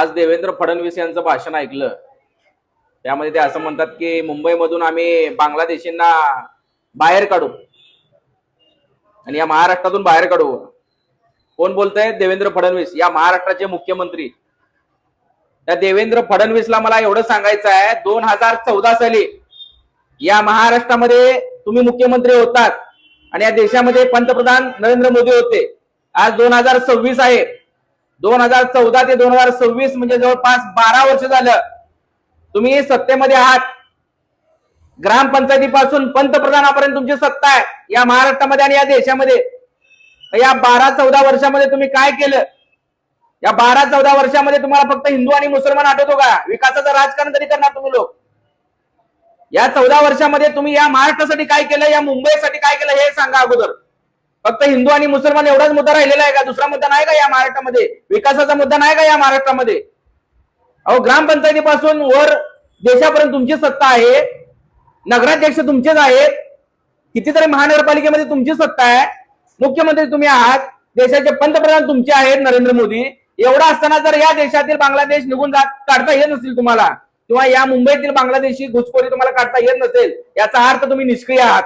आज देवेंद्र फडणवीस यांचं भाषण ऐकलं. त्यामध्ये ते असं म्हणतात की मुंबईमधून आम्ही बांगलादेशींना बाहेर काढू. आणि या महाराष्ट्रातून बाहेर काढू. कोण बोलतंय? देवेंद्र फडणवीस. या महाराष्ट्राचे मुख्यमंत्री. त्या देवेंद्र फडणवीसला मला एवढं सांगायचं आहे दोन हजार चौदा साली या महाराष्ट्रामध्ये तुम्ही मुख्यमंत्री होतात. आणि या देशामध्ये पंतप्रधान नरेंद्र मोदी होते. आज दोन हजार सव्वीस आहे. दोन हजार चौदा ते दोन हजार सव्वीस म्हणजे जवळपास बारा वर्ष झालं. तुम्ही सत्तेमध्ये आहात. ग्रामपंचायतीपासून पंतप्रधानापर्यंत तुमची सत्ता आहे. या महाराष्ट्रामध्ये आणि या देशामध्ये. या बारा चौदा वर्षामध्ये तुम्ही काय केलं? या बारा चौदा वर्षामध्ये तुम्हाला फक्त हिंदू आणि मुसलमान आठवतो का? विकासाचं राजकारण तरी करणार तुम्ही लोक. या चौदा वर्षामध्ये तुम्ही या महाराष्ट्रासाठी काय केलं? या मुंबईसाठी काय केलं? हे सांगा अगोदर. फक्त हिंदू आणि मुसलमान एवढाच मुद्दा राहिलेला आहे का? दुसरा मुद्दा नाही का या महाराष्ट्रामध्ये? विकासाचा मुद्दा नाही का या महाराष्ट्रामध्ये? अहो ग्रामपंचायतीपासून वर देशापर्यंत तुमची सत्ता आहे. नगराध्यक्ष तुमचेच आहेत. कितीतरी महानगरपालिकेमध्ये तुमची सत्ता आहे. मुख्यमंत्री तुम्ही आहात. देशाचे पंतप्रधान तुमचे आहेत नरेंद्र मोदी. एवढा असताना जर या देशातील बांगलादेश निघून जात काढता येत नसेल तुम्हाला किंवा या मुंबईतील बांगलादेशी घुसखोरी तुम्हाला काढता येत नसेल याचा अर्थ तुम्ही निष्क्रिय आहात.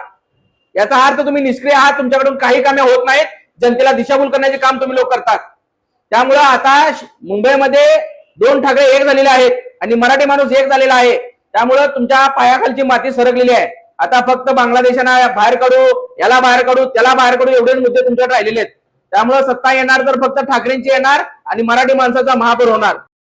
याचा अर्थ तुम्ही निष्क्रिय आहात तुमच्याकडून काही कामे होत नाहीत. जनतेला दिशाभूल करण्याचे काम तुम्ही लोक करतात. त्यामुळं आता मुंबईमध्ये दोन ठाकरे एक झालेले आहेत आणि मराठी माणूस एक झालेला आहे. त्यामुळं तुमच्या पायाखालची माती सरकलेली आहे. आता फक्त बांगलादेशांना बाहेर काढू याला बाहेर काढू त्याला बाहेर काढू एवढेच मुद्दे तुमच्याकडे राहिलेले आहेत. त्यामुळं सत्ता येणार तर फक्त ठाकरेंची येणार आणि मराठी माणसाचा महापौर होणार.